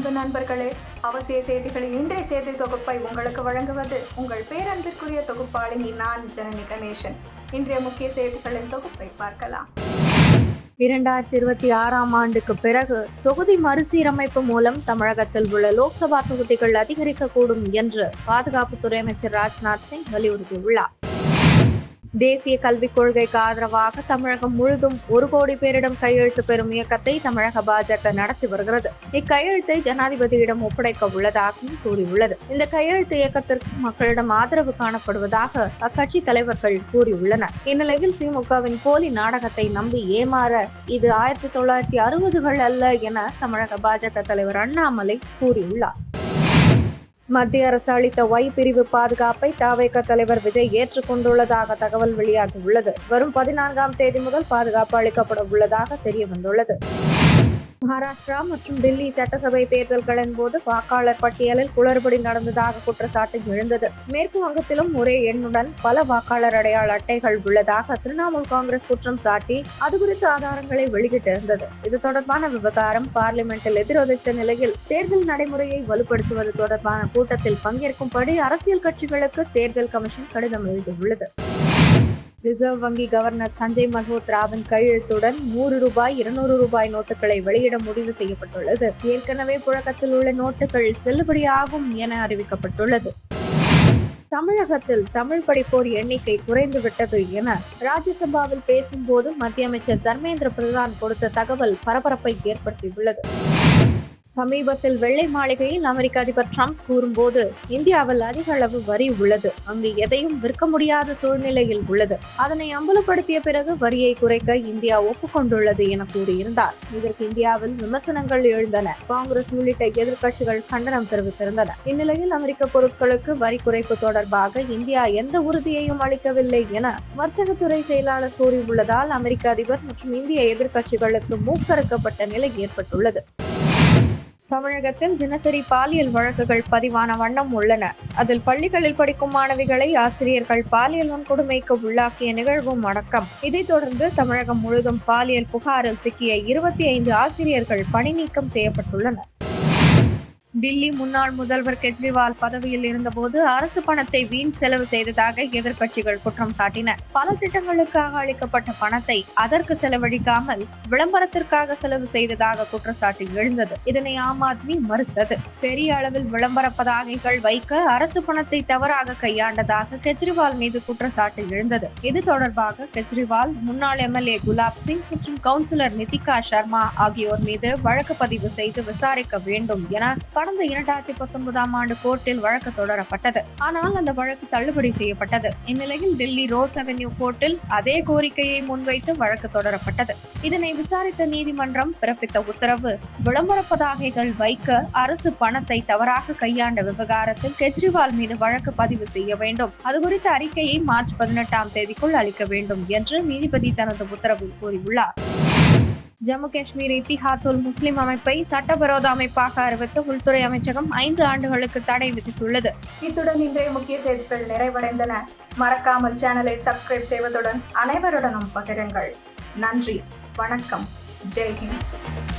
அன்பு நண்பர்களே அவசிய செய்திகளின் இன்றைய செய்தி தொகுப்பை உங்களுக்கு வழங்குவது உங்கள் பேரன்பிற்குரிய தொகுப்பாளினி நான் ஜனனி கணேசன். இன்றைய முக்கிய செய்திகளின் தொகுப்பை பார்க்கலாம். இரண்டாயிரத்தி இருபத்தி ஆறாம் ஆண்டுக்கு பிறகு தொகுதி மறுசீரமைப்பு மூலம் தமிழகத்தில் உள்ள லோக்சபா தொகுதிகள் அதிகரிக்கக்கூடும் என்று பாதுகாப்புத்துறை அமைச்சர் ராஜ்நாத் சிங் வலியுறுத்தியுள்ளார். தேசிய கல்விக் கொள்கைக்கு ஆதரவாக தமிழகம் முழுதும் ஒரு கோடி பேரிடம் கையெழுத்து பெறும் இயக்கத்தை தமிழக பாஜக நடத்தி வருகிறது. இக்கையெழுத்தை ஜனாதிபதியிடம் ஒப்படைக்க உள்ளதாகவும் கூறியுள்ளது. இந்த கையெழுத்து இயக்கத்திற்கு மக்களிடம் ஆதரவு காணப்படுவதாக அக்கட்சி தலைவர்கள் கூறியுள்ளனர். இந்நிலையில் திமுகவின் போலி நாடகத்தை நம்பி ஏமாற இது ஆயிரத்தி தொள்ளாயிரத்தி அறுபதுகள் அல்ல என தமிழக பாஜக தலைவர் அண்ணாமலை கூறியுள்ளார். மத்திய அரசு அளித்த ஒய் பிரிவு பாதுகாப்பை தாவேக தலைவர் விஜய் ஏற்றுக்கொண்டுள்ளதாக தகவல் வெளியாகியுள்ளது வரும் பதினான்காம் தேதி முதல் பாதுகாப்பு அளிக்கப்பட உள்ளதாக தெரிய வந்துள்ளது மகாராஷ்டிரா மற்றும் டெல்லி சட்டசபை தேர்தல்களின் போது வாக்காளர் பட்டியலில் குளறுபடி நடந்ததாக குற்றச்சாட்டு எழுந்தது. மேற்கு வங்கத்திலும் ஒரே எண்ணுடன் பல வாக்காளர் அடையாள அட்டைகள் உள்ளதாக திரிணாமுல் காங்கிரஸ் குற்றம் சாட்டி அது குறித்த ஆதாரங்களை வெளியிட்டிருந்தது இது தொடர்பான விவகாரம் பார்லிமெண்டில் எதிரொலித்த நிலையில் தேர்தல் நடைமுறையை வலுப்படுத்துவது தொடர்பான கூட்டத்தில் பங்கேற்கும்படி அரசியல் கட்சிகளுக்கு தேர்தல் கமிஷன் கடிதம் எழுதியுள்ளது. ரிசர்வ் வங்கி கவர்னர் சஞ்சய் மல்ஹோத்ராவின் கையெழுத்துடன் நூறு ரூபாய் இருநூறு ரூபாய் நோட்டுகளை வெளியிட முடிவு செய்யப்பட்டுள்ளது. ஏற்கனவே புழக்கத்தில் உள்ள நோட்டுகள் செல்லுபடியாகும் என அறிவிக்கப்பட்டுள்ளது. தமிழகத்தில் தமிழ் படிப்போர் எண்ணிக்கை குறைந்துவிட்டது என ராஜ்யசபாவில் பேசும்போது மத்திய அமைச்சர் தர்மேந்திர பிரதான் கொடுத்த தகவல் பரபரப்பை ஏற்படுத்தியுள்ளது. சமீபத்தில் வெள்ளை மாளிகையில் அமெரிக்க அதிபர் ட்ரம்ப் கூறும்போது இந்தியாவில் அதிக அளவு வரி உள்ளது. அங்கு எதையும் விற்க முடியாத சூழ்நிலையில் உள்ளது. அதனை அம்பலப்படுத்திய பிறகு வரியை குறைக்க இந்தியா ஒப்புக்கொண்டுள்ளது என கூறியிருந்தார். இதற்கு இந்தியாவில் விமர்சனங்கள் எழுந்தன. காங்கிரஸ் உள்ளிட்ட எதிர்க்கட்சிகள் கண்டனம் தெரிவித்திருந்தன. இந்நிலையில் அமெரிக்க பொருட்களுக்கு வரி குறைப்பு தொடர்பாக இந்தியா எந்த உறுதியையும் அளிக்கவில்லை என வர்த்தகத்துறை செயலாளர் கூறியுள்ளதால் அமெரிக்க அதிபர் மற்றும் இந்திய எதிர்க்கட்சிகளுக்கு மூக்கறுக்கப்பட்ட நிலை ஏற்பட்டுள்ளது. தமிழகத்தில் தினசரி பாலியல் வழக்குகள் பதிவான வண்ணம் உள்ளன. அதில் பள்ளிகளில் படிக்கும் மாணவிகளை ஆசிரியர்கள் பாலியல் வன்கொடுமைக்கு உள்ளாக்கிய நிகழ்வும் அடக்கம். இதைத் தொடர்ந்து தமிழகம் முழுதும் பாலியல் புகாரில் சிக்கிய இருபத்தி ஐந்து ஆசிரியர்கள் பணி நீக்கம் செய்யப்பட்டுள்ளனர். டில்லி முன்னாள் முதல்வர் கெஜ்ரிவால் பதவியில் இருந்தபோது அரசு பணத்தை வீண் செலவு செய்ததாக எதிர்க்கட்சிகள் குற்றம் சாட்டின. பல திட்டங்களுக்காக அளிக்கப்பட்ட பணத்தை அதற்கு செலவழிக்காமல் விளம்பரத்திற்காக செலவு செய்ததாக குற்றச்சாட்டு எழுந்தது. இதனை ஆம் ஆத்மி மறுத்தது. பெரிய அளவில் விளம்பர பதாகைகள் வைக்க அரசு பணத்தை தவறாக கையாண்டதாக கெஜ்ரிவால் மீது குற்றச்சாட்டு எழுந்தது. இது தொடர்பாக கெஜ்ரிவால் முன்னாள் எம்எல்ஏ குலாப் சிங் மற்றும் கவுன்சிலர் நிதிகா சர்மா ஆகியோர் மீது வழக்கு பதிவு செய்து விசாரிக்க வேண்டும் என கடந்த இரண்டாயிரத்தி பத்தொன்பதாம் ஆண்டு கோர்ட்டில் வழக்கு தொடரப்பட்டது. ஆனால் அந்த வழக்கு தள்ளுபடி செய்யப்பட்டது. இந்நிலையில் டெல்லி ரோஸ் அவென்யூ கோர்ட்டில் அதே கோரிக்கையை முன்வைத்து வழக்கு தொடரப்பட்டது. இதனை விசாரித்த நீதிமன்றம் பிறப்பித்த உத்தரவு விளம்பர பதாகைகள் வைக்க அரசு பணத்தை தவறாக கையாண்ட விவகாரத்தில் கெஜ்ரிவால் மீது வழக்கு பதிவு செய்ய வேண்டும். அது குறித்த அறிக்கையை மார்ச் பதினெட்டாம் தேதிக்குள் அளிக்க வேண்டும் என்று நீதிபதி தனது உத்தரவில் கூறியுள்ளார். ஜம்மு காஷ்மீர் இத்திஹாத்துல் முஸ்லிம் அமைப்பை சட்டவிரோத அமைப்பாக அறிவித்து உள்துறை அமைச்சகம் ஐந்து ஆண்டுகளுக்கு தடை விதித்துள்ளது. இத்துடன் இன்றைய முக்கிய செய்திகள் நிறைவடைந்தன. மறக்காமல் சேனலை சப்ஸ்கிரைப் செய்வதுடன் அனைவருடனும் பகிருங்கள். நன்றி வணக்கம். ஜெய்ஹிந்த்.